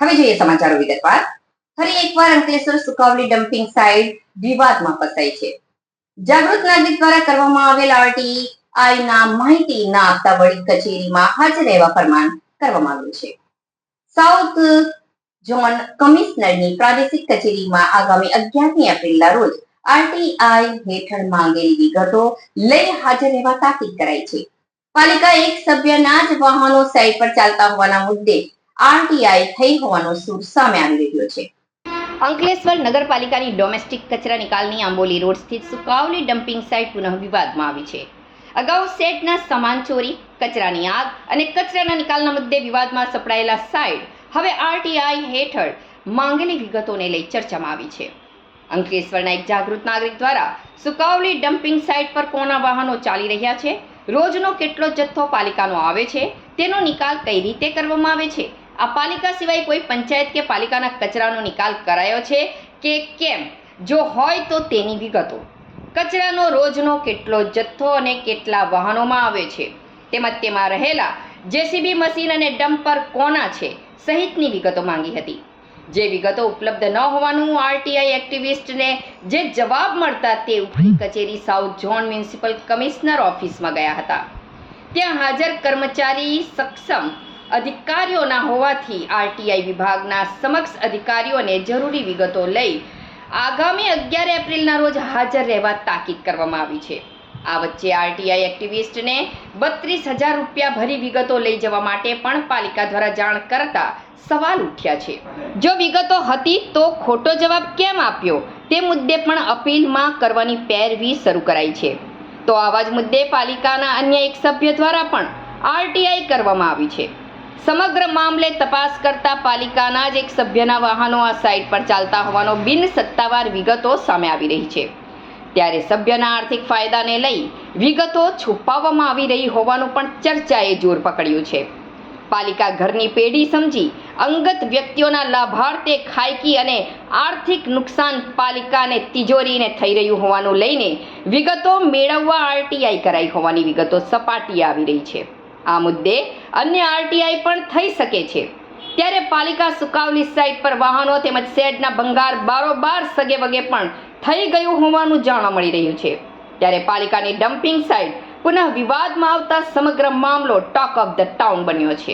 હવે જોઈએ સમાચારો વિગતવાર. ફરી એકવાર અંકલેશ્વર સુકાવલી ડમ્પિંગ સાઇટ વિવાદમાં ફસાઈ છે. જાગૃત નાગરિક દ્વારા કરવામાં આવેલ આરટીઆઈ ના માહિતી ના આપતા વડી કચેરીમાં હાજર રહેવા ફરમાન કરવામાં આવ્યું છે. સાઉથ ઝોન કમિશનરની પ્રાદેશિક કચેરીમાં આગામી અગિયારમી એપ્રિલના રોજ આરટીઆઈ હેઠળ માંગેલી વિગતો લઈ હાજર રહેવા તાકીદ કરાઈ છે. પાલિકા એક સભ્યના જ વાહનો સાઇટ પર ચાલતા હોવાના મુદ્દે આરટીઆઈ થઈ હોવાનો સૂર સામે આવી રહ્યો છે. અંકલેશ્વર નગરપાલિકાની ડોમેસ્ટિક કચરા નિકાલની આંબોલી રોડ સ્થિત સુકાવલી ડમ્પિંગ સાઇટ પુનઃ વિવાદમાં આવી છે. અગાઉ સેટના સામાન ચોરી, કચરાની આગ અને કચરાના નિકાલના મુદ્દે વિવાદમાં સપડાયેલા સાઇટ હવે આરટીઆઈ હેઠળ માંગેલી વિગતોને લઈ ચર્ચામાં આવી છે. અંકલેશ્વરના એક જાગૃત નાગરિક દ્વારા સુકાવલી ડમ્પિંગ સાઇટ પર કોના વાહનો ચાલી રહ્યા છે? રોજનો કેટલો જથ્થો પાલિકાનો આવે છે? તેનો નિકાલ કઈ રીતે કરવામાં આવે છે? આ પાલિકા સિવાય કોઈ પંચાયત કે પાલિકાના કચરાનો નિકાલ કરાયો છે કે કેમ? જો હોય તો તેની વિગતો. કચરાનો રોજનો કેટલો જથ્થો અને કેટલા વાહનોમાં આવે છે? તેમજ તેમાં રહેલા જેસીબી મશીન અને ડમ્પર કોના છે? સહિતની વિગતો માંગી હતી. જે વિગતો ઉપલબ્ધ ન હોવાનું આરટીઆઈ એક્ટિવિસ્ટને જે જવાબ મળતા તે ઉપરી કચેરી સાઉથ ઝોન મ્યુનિસિપલ કમિશનર ઓફિસમાં ગયા હતા. ત્યાં હાજર કર્મચારી સક્ષમ અધિકારીઓના હોવાથી આરટીઆઈ વિભાગના સમક્ષ અધિકારીઓને જરૂરી વિગતો લઈ આગામી અગિયાર એપ્રિલના રોજ હાજર રહેવા તાકીદ કરવામાં આવી છે. આ વચ્ચે આરટીઆઈ એક્ટિવિસ્ટને બત્રીસ હજાર રૂપિયા ભરી વિગતો લઈ જવા માટે પણ પાલિકા દ્વારા જાણ કરતા સવાલ ઉઠ્યા છે. જો વિગતો હતી તો ખોટો જવાબ કેમ આપ્યો? તે મુદ્દે પણ અપીલમાં કરવાની પેરવી શરૂ કરાઈ છે. તો આવા જ મુદ્દે પાલિકાના અન્ય એક સભ્ય દ્વારા પણ આરટીઆઈ કરવામાં આવી છે. સમગ્ર મામલે તપાસ કરતા પાલિકાના જ એક સભ્યના વાહનો આ સાઇટ પર ચાલતા હોવાનો બિન સત્તાવાર વિગતો સામે આવી રહી છે. ત્યારે સભ્યના આર્થિક ફાયદાને લઈ વિગતો છુપાવવામાં આવી રહી હોવાનું પણ ચર્ચાએ જોર પકડ્યું છે. પાલિકા ઘરની પેઢી સમજી અંગત વ્યક્તિઓના લાભાર્થે ખાયકી અને આર્થિક નુકસાન પાલિકાને તિજોરીને થઈ રહ્યું હોવાનું લઈને વિગતો મેળવવા આરટીઆઈ કરાઈ હોવાની વિગતો સપાટીએ આવી રહી છે. આ મુદ્દે અન્ય આરટીઆઈ પણ થઈ શકે છે. ત્યારે પાલિકા સુકાવલી સાઇટ પર વાહનો તેમજ શેડના ભંગાર બારોબાર સગે વગે પણ થઈ ગયું હોવાનું જાણવા મળી રહ્યું છે. ત્યારે પાલિકાની ડમ્પિંગ સાઇટ પુનઃ વિવાદમાં આવતા સમગ્ર મામલો ટોક ઓફ ધ ટાઉન બન્યો છે.